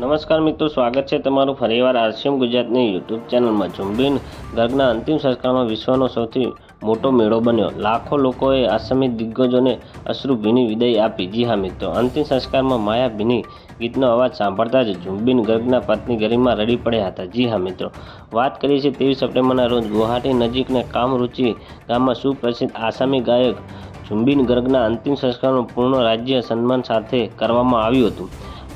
નમસ્કાર મિત્રો, સ્વાગત છે તમારું ફરીવાર આરસીએમ ગુજરાતની યુટ્યુબ ચેનલમાં. ઝુંબીન ગર્ગના અંતિમ સંસ્કારમાં વિશ્વનો સૌથી મોટો મેળો બન્યો. લાખો લોકોએ આસામી દિગ્ગજોને અશ્રુભીની વિદાય આપી. જી હા મિત્રો, અંતિમ સંસ્કારમાં માયા ભીની ગીતનો અવાજ સાંભળતા જ ઝુંબીન ગર્ગના પત્ની ગરીમાં રડી પડ્યા હતા. જી હા મિત્રો, વાત કરીએ છીએ ત્રેવીસ સપ્ટેમ્બરના રોજ ગુવાહાટી નજીકના કામરુચિ ગામમાં સુપ્રસિદ્ધ આસામી ગાયક ઝુંબીન ગર્ગના અંતિમ સંસ્કારનું પૂર્ણ રાજ્ય સન્માન સાથે કરવામાં આવ્યું હતું.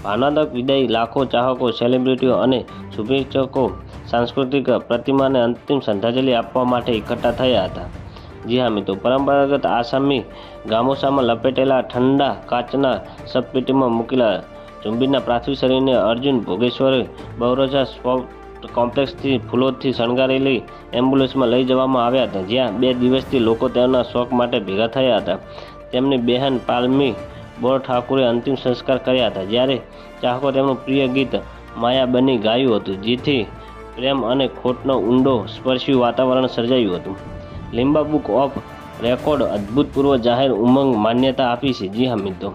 ભાવનાત્મક વિદાય લાખો ચાહકો સેલિબ્રિટીઓ અને શુભેચ્છકો સાંસ્કૃતિક પ્રતિમાને અંતિમ શ્રદ્ધાંજલિ આપવા માટે એકઠા થયા હતા. જી હા મિત્રો, પરંપરાગત આસામી ગામોસામાં લપેટેલા ઠંડા કાચના સબપેટીમાં મૂકેલા ઝુંબીના પાર્થિવ શરીરને અર્જુન ભોગેશ્વરે બહુરજા સ્પોર્ટ કોમ્પ્લેક્સથી ફૂલોથી શણગારેલી એમ્બ્યુલન્સમાં લઈ જવામાં આવ્યા હતા. જ્યાં બે દિવસથી લોકો તેમના શોખ માટે ભેગા થયા હતા. તેમની બહેન પાલમી બોર ઠાકુરે અંતિમ સંસ્કાર કર્યા હતા. જ્યારે ચાહકો તેમનું પ્રિય ગીત માયા બની ગાયું હતું, જેથી પ્રેમ અને ખોટનો ઊંડો સ્પર્શી વાતાવરણ સર્જાયું હતું. લીંબા બુક ઓફ રેકોર્ડ અદ્ભુતપૂર્વ જાહેર ઉમંગ માન્યતા આપી છે. જી હા મિત્રો.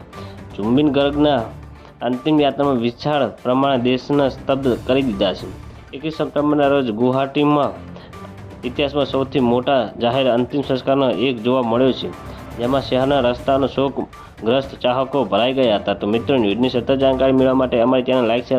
ઝુંબીન ગર્ગના અંતિમ યાત્રામાં વિશાળ પ્રમાણે દેશના સ્તબ્ધ કરી દીધા છે. એકવીસ સપ્ટેમ્બરના રોજ ગુવાહાટીમાં ઇતિહાસમાં સૌથી મોટા જાહેર અંતિમ સંસ્કારનો એક જોવા મળ્યો છે. જેમાં શહેરના રસ્તાનો શોકગ્રસ્ત ચાહકો ભરાઈ ગયા હતા. તો મિત્રો ન્યૂઝની સતત જાણકારી મેળવવા માટે અમારી ચેનલ લાઈક